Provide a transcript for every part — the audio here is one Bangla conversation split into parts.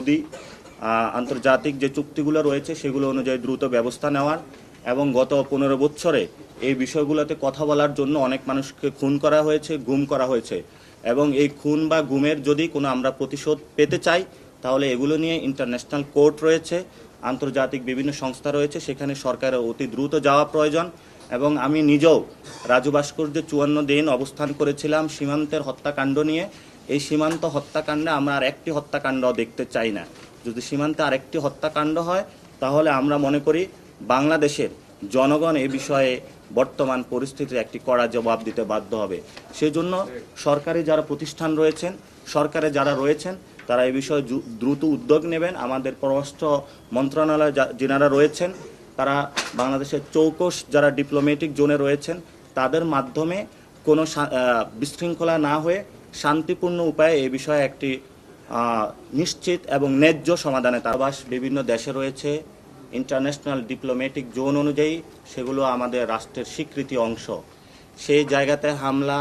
মোদি আন্তর্জাতিক যে চুক্তিগুলো রয়েছে সেগুলো অনুযায়ী দ্রুত ব্যবস্থা নেওয়ার এবং গত পনেরো বছরে এই বিষয়গুলোতে কথা বলার জন্য অনেক মানুষকে খুন করা হয়েছে, গুম করা হয়েছে। এবং এই খুন বা গুমের যদি কোনো আমরা প্রতিশোধ পেতে চাই, তাহলে এগুলো নিয়ে ইন্টারন্যাশনাল কোর্ট রয়েছে, আন্তর্জাতিক বিভিন্ন সংস্থা রয়েছে, সেখানে সরকারের অতি দ্রুত যাওয়া প্রয়োজন। এবং আমি নিজেও রাজু ভাস্কর্যে চুয়ান্ন দিন অবস্থান করেছিলাম সীমান্তের হত্যাকাণ্ড নিয়ে। এই সীমান্ত হত্যাকাণ্ডে আমরা আর একটি হত্যাকাণ্ড দেখতে চাই না। যদি সীমান্তে আরেকটি হত্যাকাণ্ড হয়, তাহলে আমরা মনে করি বাংলাদেশের জনগণ এ বিষয়ে বর্তমান পরিস্থিতির একটি কড়া জবাব দিতে বাধ্য হবে। সেজন্য সরকারি যারা প্রতিষ্ঠান রয়েছেন, সরকারে যারা রয়েছেন, তারা এই বিষয়ে দ্রুত উদ্যোগ নেবেন। আমাদের পররাষ্ট্র মন্ত্রণালয় যা- যেনারা রয়েছেন, তারা বাংলাদেশের চৌকস যারা ডিপ্লোম্যাটিক জোনে রয়েছেন, তাদের মাধ্যমে কোনো বিশৃঙ্খলা না হয়ে শান্তিপূর্ণ উপায়ে এ বিষয়ে একটি নিশ্চিত এবং ন্যায্য সমাধানে তার বাস বিভিন্ন দেশে রয়েছে। ইন্টারন্যাশনাল ডিপ্লোম্যাটিক জোন অনুযায়ী সেগুলো আমাদের রাষ্ট্রের স্বীকৃতি অংশ। সেই জায়গাতে হামলা,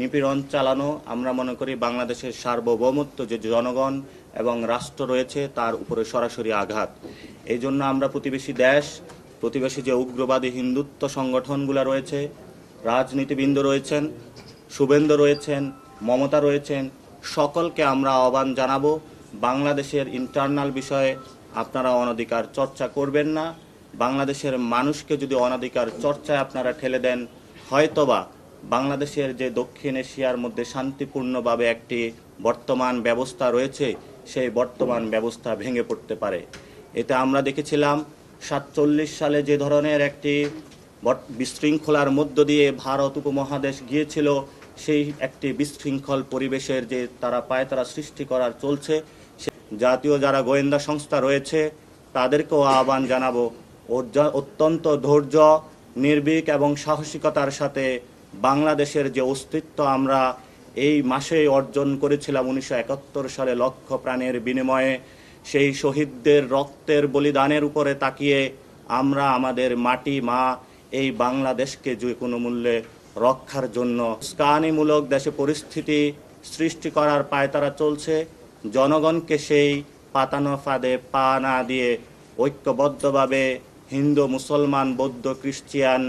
নিপীড়ন চালানো, আমরা মনে করি বাংলাদেশের সার্বভৌমত্ব যে জনগণ এবং রাষ্ট্র রয়েছে তার উপরে সরাসরি আঘাত। এই জন্য আমরা প্রতিবেশী দেশ, প্রতিবেশী যে উগ্রবাদী হিন্দুত্ব সংগঠনগুলো রয়েছে, রাজনীতিবৃন্দ রয়েছেন, শুভেন্দু রয়েছেন মমতা রয়েছেন। সকলকে আমরা আহ্বান জানাব। বাংলাদেশের ইন্টারনাল বিষয়ে আপনারা অনধিকার চর্চা করবেন না। বাংলাদেশের মানুষকে যদি অনধিকার চর্চায় আপনারা ঠেলে দেন, হয়তোবা বাংলাদেশের যে দক্ষিণ এশিয়ার মধ্যে শান্তিপূর্ণভাবে একটি বর্তমান ব্যবস্থা রয়েছে, সেই বর্তমান ব্যবস্থা ভেঙে পড়তে পারে। এতে আমরা দেখেছিলাম, সাতচল্লিশ সালে যে ধরনের একটি বিশৃঙ্খলার মধ্য দিয়ে ভারত উপমহাদেশ গিয়েছিল, সেই একটি বিশৃঙ্খল পরিবেশের যে তারা পায় তারা সৃষ্টি করার চলছে জাতীয় যারা গোয়েন্দা সংস্থা রয়েছে, তাদেরকেও আহ্বান জানাব। অত্যন্ত ধৈর্য, নির্ভীক এবং সাহসিকতার সাথে বাংলাদেশের যে অস্তিত্ব আমরা এই মাসে অর্জন করেছিলাম উনিশশো একাত্তর সালে লক্ষ প্রাণের বিনিময়ে, সেই শহীদদের রক্তের বলিদানের উপরে তাকিয়ে আমরা আমাদের মাটি, মা এই বাংলাদেশকে যে কোনো মূল্যে রক্ষার জন্য স্কানিমূলক দেশে পরিস্থিতি সৃষ্টি করার পায়তারা চলছে, জনগণকে সেই পাতানো ফাঁদে পা না দিয়ে ঐক্যবদ্ধভাবে হিন্দু, মুসলমান, বৌদ্ধ খ্রিস্টিয়ান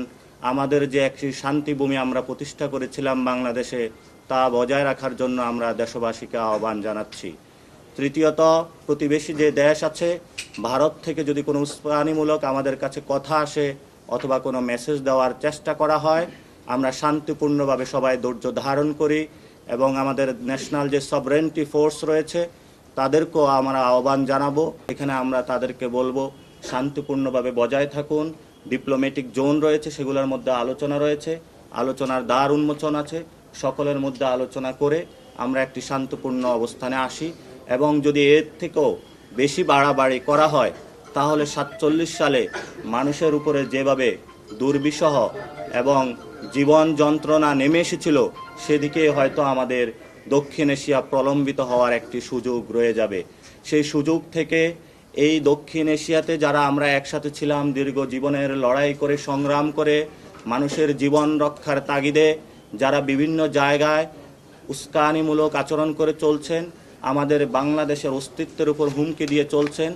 আমাদের যে একটি শান্তিভূমি আমরা প্রতিষ্ঠা করেছিলাম বাংলাদেশে, তা বজায় রাখার জন্য আমরা দেশবাসীকে আহ্বান জানাচ্ছি। তৃতীয়ত, প্রতিবেশী যে দেশ আছে, ভারত থেকে যদি কোনো উস্কানিমূলক আমাদের কাছে কথা আসে অথবা কোনো মেসেজ দেওয়ার চেষ্টা করা হয়, আমরা শান্তিপূর্ণভাবে সবাই ধৈর্য ধারণ করি এবং আমাদের ন্যাশনাল যে সবরেন্টি ফোর্স রয়েছে, তাদেরকেও আমরা আহ্বান জানাব। এখানে আমরা তাদেরকে বলব, শান্তিপূর্ণভাবে বজায় থাকুন। ডিপ্লোম্যাটিক জোন রয়েছে, সেগুলোর মধ্যে আলোচনা রয়েছে। আলোচনার দ্বার উন্মোচন আছে। সকলের মধ্যে আলোচনা করে আমরা একটি শান্তপূর্ণ অবস্থানে আসি এবং যদি এর থেকেও বেশি বাড়াবাড়ি করা হয় তাহলে সাতচল্লিশ সালে মানুষের উপরে যেভাবে দুর্বিষহ এবং জীবন যন্ত্রণা নেমে এসেছিল, সেদিকে হয়তো আমাদের দক্ষিণ এশিয়া প্রলম্বিত হওয়ার একটি সুযোগ রয়ে যাবে। সেই সুযোগ থেকে এই দক্ষিণ এশিয়াতে যারা আমরা একসাথে ছিলাম, দীর্ঘ জীবনের লড়াই করে, সংগ্রাম করে, মানুষের জীবন রক্ষার তাগিদে যারা বিভিন্ন জায়গায় উস্কানিমূলক আচরণ করে চলছেন, আমাদের বাংলাদেশের অস্তিত্বের উপর হুমকি দিয়ে চলছেন